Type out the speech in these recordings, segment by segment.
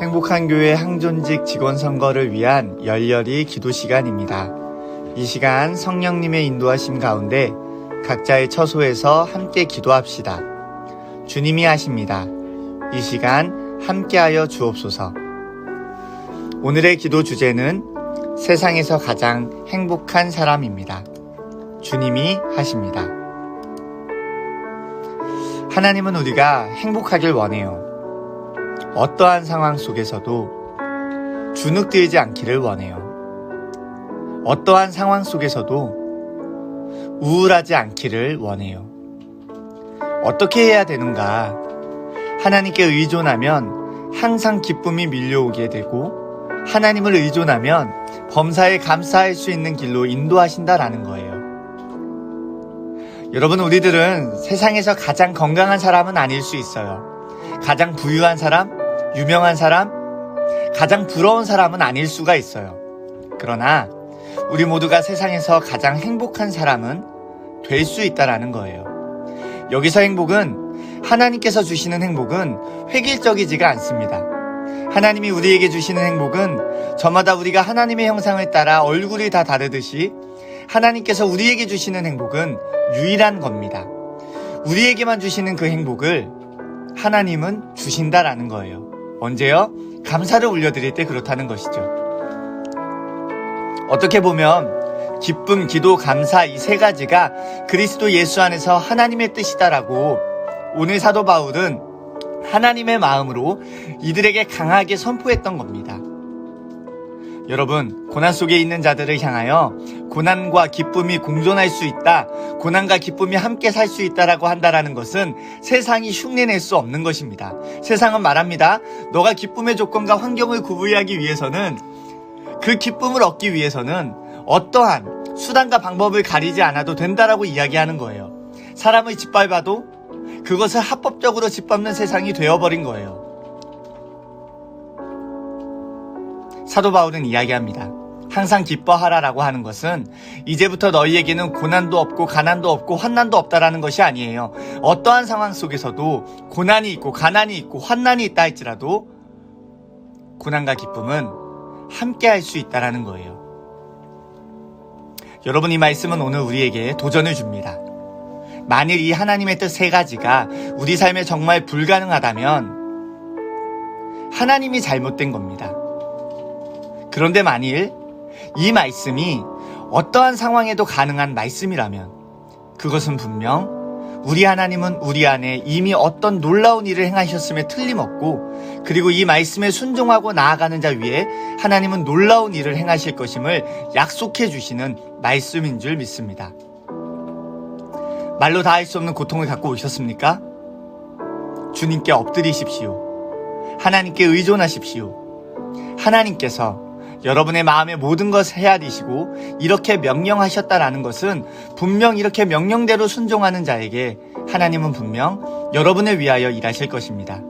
행복한 교회 항존직 직원 선거를 위한 열렬히 기도 시간입니다. 이 시간 성령님의 인도하심 가운데 각자의 처소에서 함께 기도합시다. 주님이 하십니다. 이 시간 함께하여 주옵소서. 오늘의 기도 주제는 세상에서 가장 행복한 사람입니다. 주님이 하십니다. 하나님은 우리가 행복하길 원해요. 어떠한 상황 속에서도 주눅들지 않기를 원해요. 어떠한 상황 속에서도 우울하지 않기를 원해요. 어떻게 해야 되는가? 하나님께 의존하면 항상 기쁨이 밀려오게 되고 하나님을 의존하면 범사에 감사할 수 있는 길로 인도하신다라는 거예요. 여러분, 우리들은 세상에서 가장 건강한 사람은 아닐 수 있어요. 가장 부유한 사람, 유명한 사람, 가장 부러운 사람은 아닐 수가 있어요. 그러나 우리 모두가 세상에서 가장 행복한 사람은 될 수 있다라는 거예요. 여기서 행복은 하나님께서 주시는 행복은 획일적이지가 않습니다. 하나님이 우리에게 주시는 행복은 저마다 우리가 하나님의 형상을 따라 얼굴이 다 다르듯이 하나님께서 우리에게 주시는 행복은 유일한 겁니다. 우리에게만 주시는 그 행복을 하나님은 주신다라는 거예요. 언제요? 감사를 올려드릴 때 그렇다는 것이죠. 어떻게 보면 기쁨, 기도, 감사 이 세 가지가 그리스도 예수 안에서 하나님의 뜻이다라고 오늘 사도 바울은 하나님의 마음으로 이들에게 강하게 선포했던 겁니다. 여러분, 고난 속에 있는 자들을 향하여 고난과 기쁨이 공존할 수 있다, 고난과 기쁨이 함께 살 수 있다라고 한다라는 것은 세상이 흉내낼 수 없는 것입니다. 세상은 말합니다. 너가 기쁨의 조건과 환경을 구분하기 위해서는 그 기쁨을 얻기 위해서는 어떠한 수단과 방법을 가리지 않아도 된다라고 이야기하는 거예요. 사람을 짓밟아도 그것을 합법적으로 짓밟는 세상이 되어버린 거예요. 사도 바울은 이야기합니다. 항상 기뻐하라라고 하는 것은 이제부터 너희에게는 고난도 없고 가난도 없고 환난도 없다라는 것이 아니에요. 어떠한 상황 속에서도 고난이 있고 가난이 있고 환난이 있다 할지라도 고난과 기쁨은 함께 할 수 있다라는 거예요. 여러분 이 말씀은 오늘 우리에게 도전을 줍니다. 만일 이 하나님의 뜻 세 가지가 우리 삶에 정말 불가능하다면 하나님이 잘못된 겁니다. 그런데 만일 이 말씀이 어떠한 상황에도 가능한 말씀이라면 그것은 분명 우리 하나님은 우리 안에 이미 어떤 놀라운 일을 행하셨음에 틀림없고 그리고 이 말씀에 순종하고 나아가는 자 위에 하나님은 놀라운 일을 행하실 것임을 약속해 주시는 말씀인 줄 믿습니다. 말로 다 할 수 없는 고통을 갖고 오셨습니까? 주님께 엎드리십시오. 하나님께 의존하십시오. 하나님께서 여러분의 마음의 모든 것을 헤아리시고 이렇게 명령하셨다라는 것은 분명 이렇게 명령대로 순종하는 자에게 하나님은 분명 여러분을 위하여 일하실 것입니다.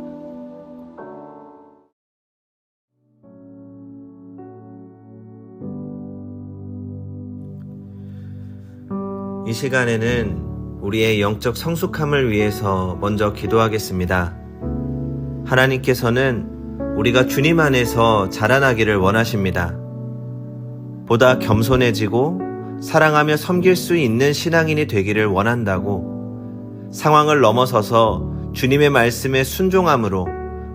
이 시간에는 우리의 영적 성숙함을 위해서 먼저 기도하겠습니다. 하나님께서는 우리가 주님 안에서 자라나기를 원하십니다. 보다 겸손해지고 사랑하며 섬길 수 있는 신앙인이 되기를 원한다고 상황을 넘어서서 주님의 말씀에 순종함으로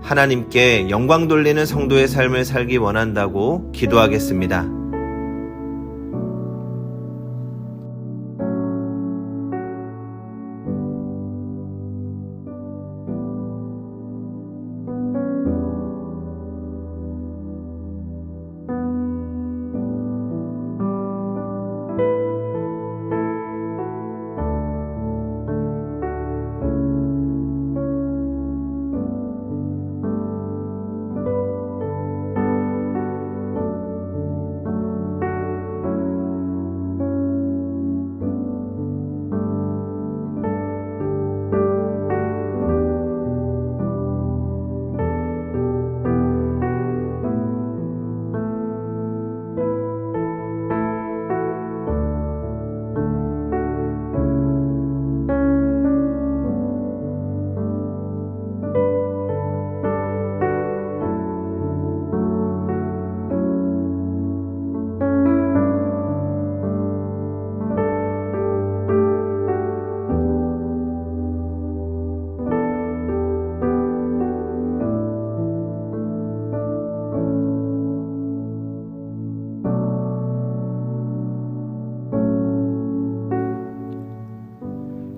하나님께 영광 돌리는 성도의 삶을 살기 원한다고 기도하겠습니다.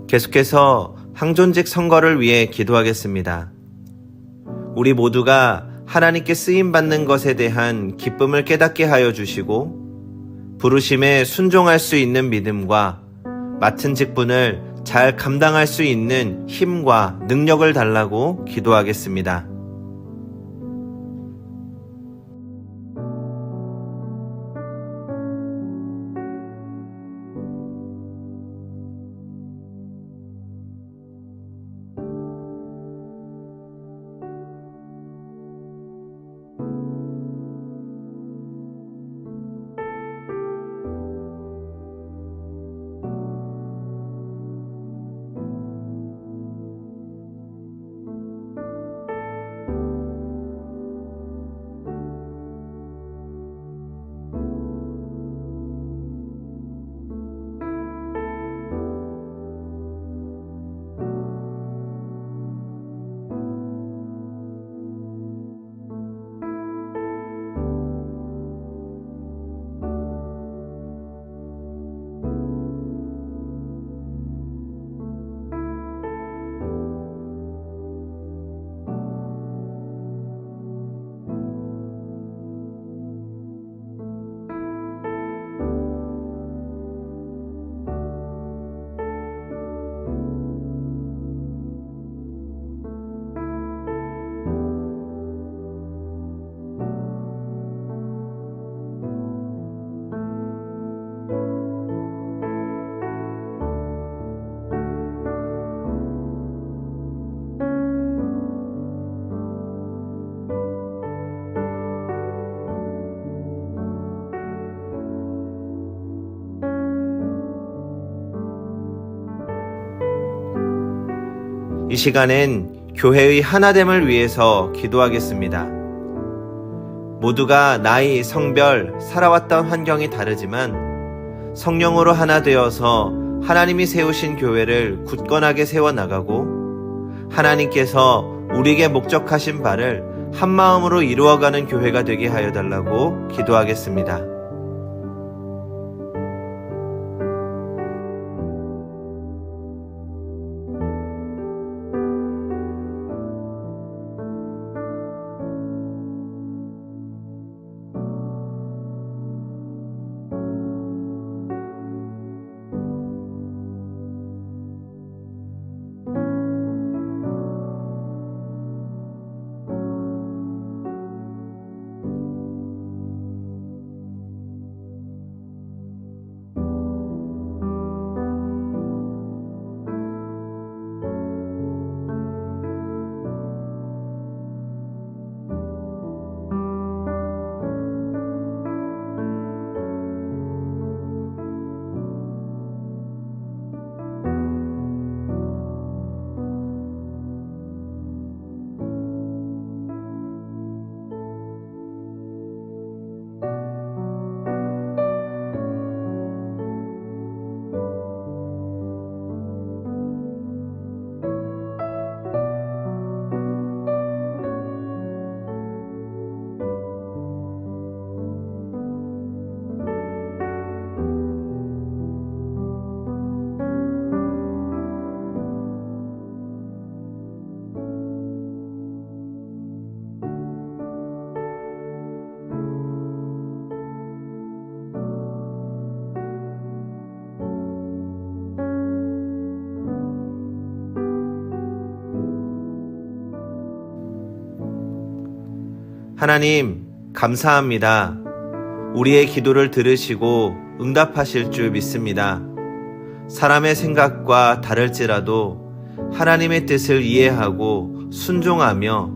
계속해서 항존직 선거를 위해 기도하겠습니다. 우리 모두가 하나님께 쓰임 받는 것에 대한 기쁨을 깨닫게 하여 주시고 부르심에 순종할 수 있는 믿음과 맡은 직분을 잘 감당할 수 있는 힘과 능력을 달라고 기도하겠습니다. 이 시간엔 교회의 하나됨을 위해서 기도하겠습니다. 모두가 나이, 성별, 살아왔던 환경이 다르지만 성령으로 하나 되어서 하나님이 세우신 교회를 굳건하게 세워나가고 하나님께서 우리에게 목적하신 바를 한 마음으로 이루어가는 교회가 되게 하여 달라고 기도하겠습니다. 하나님, 감사합니다. 우리의 기도를 들으시고 응답하실 줄 믿습니다. 사람의 생각과 다를지라도 하나님의 뜻을 이해하고 순종하며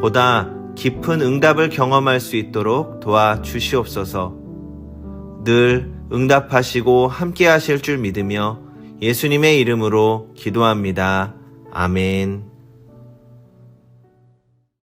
보다 깊은 응답을 경험할 수 있도록 도와 주시옵소서. 늘 응답하시고 함께 하실 줄 믿으며 예수님의 이름으로 기도합니다. 아멘.